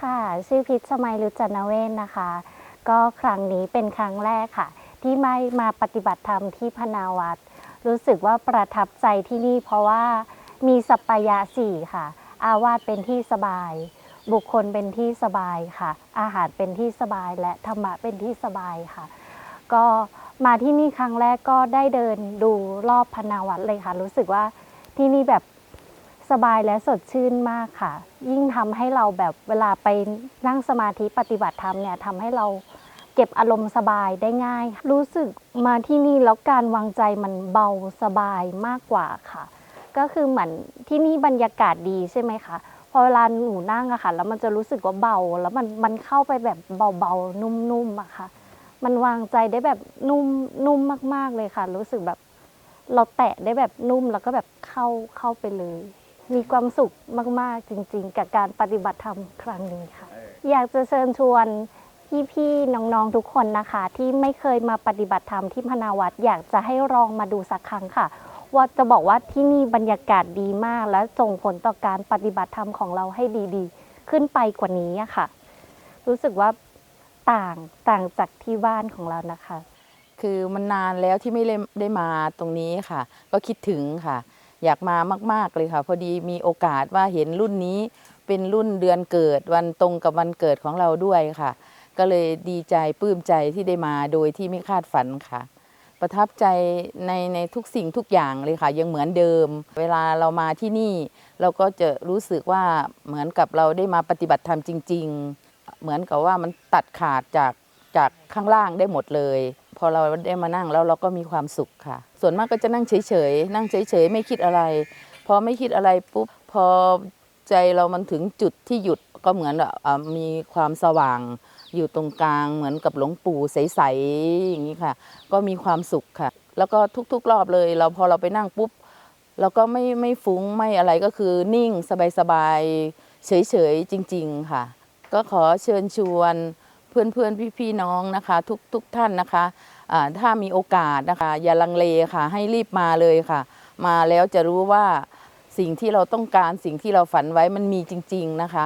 ค่ะ ชื่อพิชสมัยรุจนาเวศนะคะ ก็ครั้งนี้เป็นครั้งแรกค่ะ ที่ไม่มาปฏิบัติธรรมที่พนาวัดรู้สึกว่าประทับใจที่นี่เพราะว่ามีสัปายะสี่ค่ะ อาวาสเป็นที่สบาย บุคคลเป็นที่สบายค่ะ อาหารเป็นที่สบายและธรรมะเป็นที่สบายค่ะ ก็มาที่นี่ครั้งแรกก็ได้เดินดูรอบพนาวัดเลยค่ะ รู้สึกว่าที่นี่แบบ สบายและสดชื่นมากค่ะ ยิ่งทำให้เราแบบเวลาไปนั่งสมาธิปฏิบัติธรรมเนี่ยทำให้เราเก็บอารมณ์สบายได้ง่าย รู้สึกมาที่นี่แล้วการวางใจมันเบาสบายมากกว่าค่ะ ก็คือเหมือนที่นี่บรรยากาศดีใช่ไหมคะพอเวลาหนูนั่งอะค่ะ แล้วมันจะรู้สึกว่าเบา แล้วมันมันเข้าไปแบบเบาๆนุ่มๆอะค่ะ มันวางใจได้แบบนุ่มนุ่มมากๆเลยค่ะ รู้สึกแบบเราแตะได้แบบนุ่มแล้วก็แบบเข้าเข้าไปเลย มีความสุขมาก ๆ จริง ๆ กับการปฏิบัติธรรมครั้งนี้ค่ะ อยากจะเชิญชวนพี่ ๆ น้อง ๆ ทุกคนนะคะ ที่ไม่เคยมาปฏิบัติธรรมที่พนาวัดอยากจะให้ลองมาดูสักครั้งค่ะ ว่าจะบอกว่าที่นี่บรรยากาศดีมาก และส่งผลต่อการปฏิบัติธรรมของเราให้ดีๆ ขึ้นไปกว่านี้อะค่ะ รู้สึกว่าต่างต่างจากที่บ้านของเรานะคะ คือมันนานแล้วที่ไม่ได้ได้มาตรงนี้ค่ะ ก็คิดถึงค่ะ อยากมามาก ๆเลยค่ะ พอดีมีโอกาสว่าเห็นรุ่นนี้เป็นรุ่นเดือนเกิดวันตรงกับวันเกิดของเราด้วยค่ะ ก็เลยดีใจปลื้มใจที่ได้มาโดยที่ไม่คาดฝันค่ะ ประทับใจในในทุกสิ่งทุกอย่างเลยค่ะ ยังเหมือนเดิม เวลาเรามาที่นี่ เราก็จะรู้สึกว่าเหมือนกับเราได้มาปฏิบัติธรรมจริง ๆ เหมือนกับว่ามันตัดขาดจากจากข้างล่างได้หมดเลย พอเราได้มานั่งแล้วเราก็มีความสุขค่ะ ส่วนมากก็จะนั่งเฉยๆนั่งเฉยๆไม่คิดอะไร พอไม่คิดอะไรปุ๊บพอใจเรามันถึงจุดที่หยุดก็เหมือนอมีความสว่างอยู่ตรงกลางเหมือนกับหลวงปู่ใสๆอย่างนี้ค่ะ ก็มีความสุขค่ะ แล้วก็ทุกๆรอบเลย เราพอเราไปนั่งปุ๊บเราก็ไม่ไม่ฟุ้งไม่อะไรก็คือนิ่งสบายๆเฉยๆจริง ๆค่ะ ก็ขอเชิญชวน เพื่อนๆพี่ๆน้องนะคะ ทุกทุกท่านนะคะถ้ามีโอกาสนะคะ อย่าลังเลค่ะให้รีบมาเลยค่ะ มาแล้วจะรู้ว่าสิ่งที่เราต้องการสิ่งที่เราฝันไว้มันมีจริง ๆนะคะ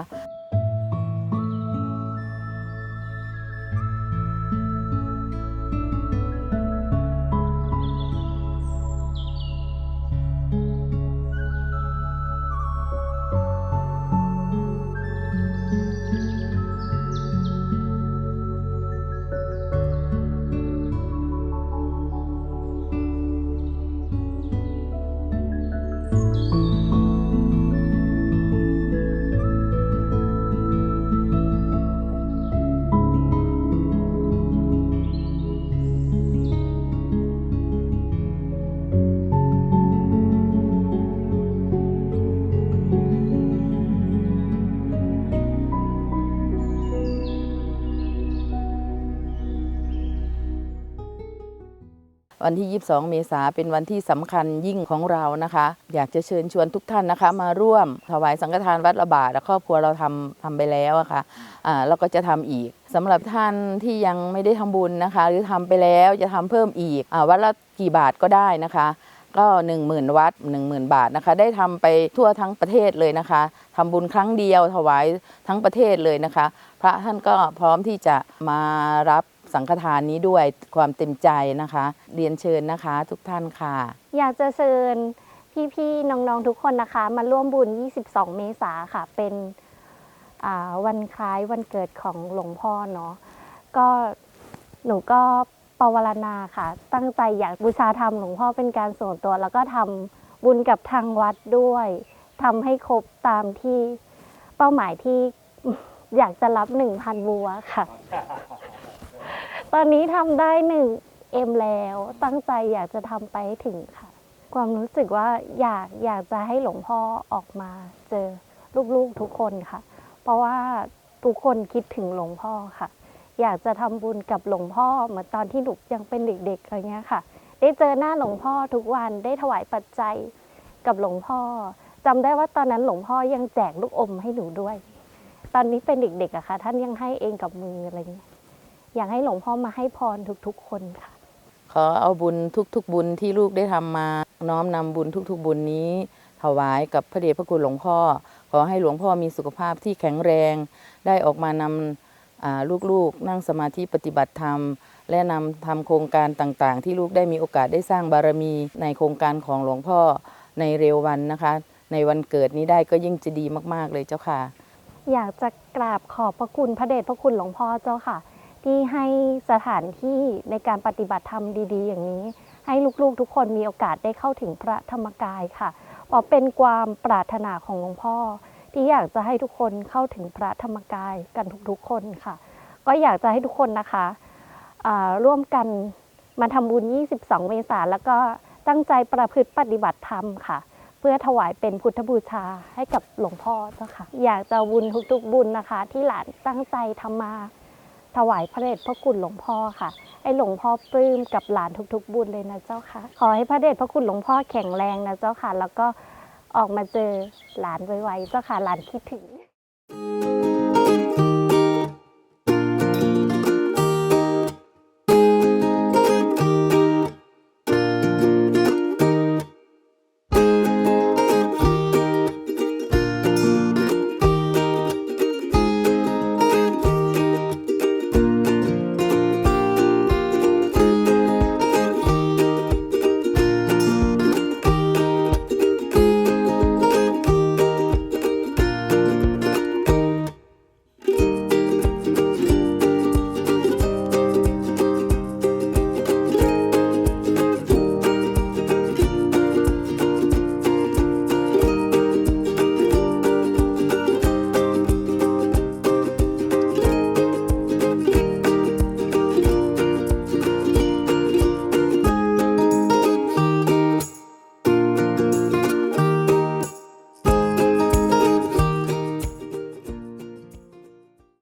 วันที่ 22 เมษาเป็นวันที่สำคัญยิ่งของเรานะคะ อยากจะเชิญชวนทุกท่านนะคะ มาร่วมถวายสังฆทานวัดระบาดครอบครัวเราทำทำไปแล้วอะค่ะอ่าเราก็จะทำอีกสำหรับท่านที่ยังไม่ได้ทำบุญนะคะ หรือทำไปแล้วจะทำเพิ่มอีกอาวัดละกี่บาทก็ได้นะคะก็ 1 0,000 วัด10,000 บาทนะคะ ได้ทำไปทั่วทั้งประเทศเลยนะคะทำบุญครั้งเดียวถวายทั้งประเทศเลยนะคะ พระท่านก็พร้อมที่จะมารับ สังฆทานนี้ด้วยความเต็มใจนะคะ เรียนเชิญนะคะทุกท่านค่ะ อยากจะเชิญพี่ๆ น้องๆ ทุกคนนะคะ มาร่วมบุญ 22 เมษาค่ะ เป็นวันคล้ายวันเกิดของหลวงพ่อเนาะ ก็หนูก็ปวารณาค่ะ ตั้งใจอยากบูชาธรรมหลวงพ่อเป็นการส่วนตัว แล้วก็ทำบุญกับทางวัดด้วยทำให้ครบตามที่เป้าหมายที่อยากจะรับ 1,000บัวค่ะ ตอนนี้ทำได้หนึ่งเอ็มแล้วตั้งใจอยากจะทำไปให้ถึงค่ะ ความรู้สึกว่าอยากอยากจะให้หลวงพ่อออกมาเจอลูกๆทุกคนค่ะ เพราะว่าทุกคนคิดถึงหลวงพ่อค่ะ อยากจะทำบุญกับหลวงพ่อเหมือนตอนที่หนูยังเป็นเด็กๆอะไรเงี้ยค่ะ ได้เจอหน้าหลวงพ่อทุกวันได้ถวายปัจจัยกับหลวงพ่อจำได้ว่าตอนนั้นหลวงพ่อยังแจกลูกอมให้หนูด้วย ตอนนี้เป็นเด็กๆอะค่ะ ท่านยังให้เองกับมืออะไรเงี้ย อยากให้หลวงพ่อมาให้พรทุกๆ คนค่ะ ขอเอาบุญทุกๆ บุญที่ลูกได้ทำมา น้อมนำบุญทุกๆ บุญนี้ ถวายกับพระเดชพระคุณหลวงพ่อขขอให้หลวงพ่อมีสุขภาพที่แข็งแรง ได้ออกมานำอ่าลูกๆ นั่งสมาธิปฏิบัติธรรม และนำทำโครงการต่างๆ ที่ลูกได้มีโอกาสได้สร้างบารมีในโครงการของหลวงพ่อในเร็ววันนะคะ ในวันเกิดนี้ได้ก็ยิ่งจะดีมากๆเลยเจ้าค่ะ อยากจะกราบขอบพระคุณพระเดชพระคุณหลวงพ่อเจ้าค่ะ ที่ให้สถานที่ในการปฏิบัติธรรมดีๆ อย่างนี้ ให้ลูกๆทุกคนมีโอกาสได้เข้าถึงพระธรรมกายค่ะเพราะเป็นความปรารถนาของหลวงพ่อ ที่อยากจะให้ทุกคนเข้าถึงพระธรรมกายกันทุกๆคนค่ะ ก็อยากจะให้ทุกคนนะคะร่วมกันมาทำบุญ 22 เมษายนแล้วก็ตั้งใจประพฤติปฏิบัติธรรมค่ะ เพื่อถวายเป็นพุทธบูชาให้กับหลวงพ่อเจ้าค่ะ อยากจะบุญทุกๆบุญนะคะ ที่หลานตั้งใจทำมา วายพระเดชพระคุณหลวงพ่อค่ะ ไอหลวงพ่อปลื้มกับหลานทุกๆ บุญเลยนะเจ้าค่ะ ขอให้พระเดชพระคุณหลวงพ่อแข็งแรงนะเจ้าค่ะ แล้วก็ออกมาเจอหลานไวๆเจ้าค่ะหลานคิดถึง